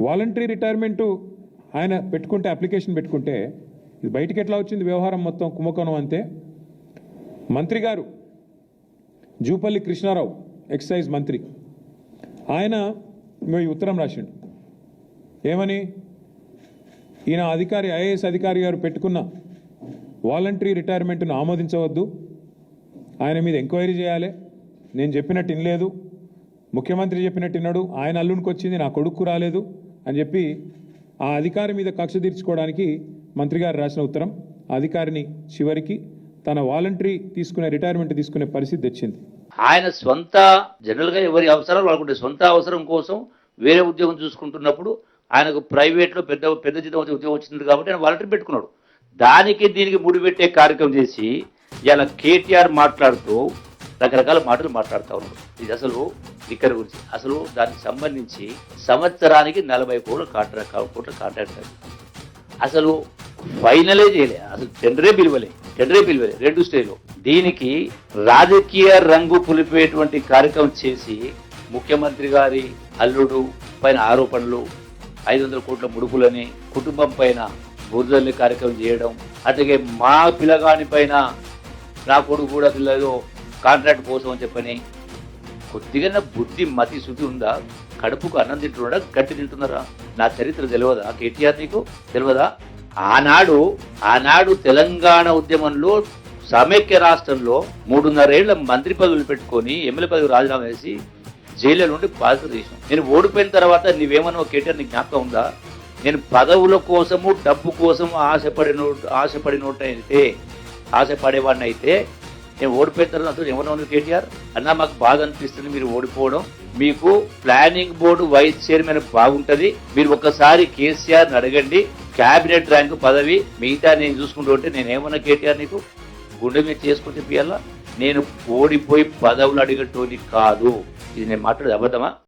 Voluntary retirement ఆయన పెట్టుకుంటే application పెట్టుకుంటే ఇది బయటికి ఎట్లా వచ్చింది వ్యవహారం మొత్తం కుంభకోణం అంతే. మంత్రి గారు జూపల్లి కృష్ణారావు ఎక్సైజ్ మంత్రి. ఆయన ఇగో ఈ ఉత్తరం రాసిండు. ఏమని? ఈయన అధికారి ఐఏఎస్ అధికారి గారు పెట్టుకున్న వాలంటరీ రిటైర్మెంట్ను ఆమోదించవద్దు. ఆయన మీద ఎంక్వైరీ చేయాలి. నేను చెప్పినట్టు వినలేదు. ముఖ్యమంత్రి చెప్పినట్టు విన్నాడు ఆయన అల్లునికి వచ్చింది నా కొడుకు రాలేదు. అని చెప్పి ఆ అధికారి మీద కక్ష తీర్చుకోవడానికి మంత్రి గారు రాసిన ఉత్తరం ఆ అధికారిని చివరికి తన వాలంటరీ తీసుకునే రిటైర్మెంట్ తీసుకునే పరిస్థితి తెచ్చింది. ఆయన సొంత జనరల్గా ఎవరి అవసరాలు వాళ్ళకుంటే సొంత అవసరం కోసం వేరే ఉద్యోగం చూసుకుంటున్నప్పుడు ఆయనకు ప్రైవేట్లో పెద్ద పెద్ద జీతం ఉద్యోగం వచ్చింది కాబట్టి ఆయన వాలంటరీ పెట్టుకున్నాడు. దానికి దీనికి ముడిపెట్టే కార్యక్రమం చేసి ఇలా కేటీఆర్ మాట్లాడుతూ రకరకాల మాటలు మాట్లాడుతూ ఉన్నాడు. ఇది అసలు లిక్కర్ గురించి. అసలు దానికి సంబంధించి సంవత్సరానికి నలభై కోట్ల కాంట్రాక్ట్ కోట్ల కాంట్రాక్ట్ అసలు ఫైనలే చేయలే. అసలు టెండరే పిలువలే. టెండరే పిలువలే. రెండు స్టేజ్లో. దీనికి రాజకీయ రంగు పులిపేటువంటి కార్యక్రమం చేసి ముఖ్యమంత్రి గారి అల్లుడు పైన ఆరోపణలు ఐదు వందల కోట్ల ముడుపులని కుటుంబం పైన బురదల్ని కార్యక్రమం చేయడం అట్లాగే మా పిల్లగాని పైన నా కొడుకు కూడా పిల్లలు కాంట్రాక్ట్ కోసం అని చెప్పని కొద్దిగా బుద్ధి మతి శుద్ధి ఉందా? కడుపుకు అన్నం తింటున్నాడా? గట్టి తింటున్నారా? నా చరిత్ర తెలియదా? కేటీఆర్ నీకు తెలియదా? ఆనాడు ఆనాడు తెలంగాణ ఉద్యమంలో సమైక్య రాష్ట్రంలో మూడున్నరేళ్ళ మంత్రి పదవులు పెట్టుకొని ఎమ్మెల్యే పదవి రాజీనామా చేసి జైల్లో నుండి బాధ్యత తీసాం నేను ఓడిపోయిన తర్వాత నీవేమన్నా కేటీఆర్ నీకు జ్ఞాపకం ఉందా? నేను పదవుల కోసము డబ్బు కోసం ఆశపడిన ఆశపడినట్టయితే ఆశపడేవాడిని అయితే నేను ఓడిపోయిన తర్వాత ఎవరు ఉన్నారు కేటీఆర్? అన్నా మాకు బాధ అనిపిస్తుంది మీరు ఓడిపోవడం. మీకు ప్లానింగ్ బోర్డు వైస్ చైర్మన్ బాగుంటది. మీరు ఒక్కసారి కేసీఆర్ అడగండి. క్యాబినెట్ ర్యాంకు పదవి మిగతా నేను చూసుకుంటూ ఉంటే నేనేమన్నా కేటీఆర్ నీకు? గుండె మీద చేసుకుని చెప్పియాలా నేను ఓడిపోయి పదవులు అడిగేటోని కాదు. ఇది నేను మాట్లాడేది అబద్ధమా?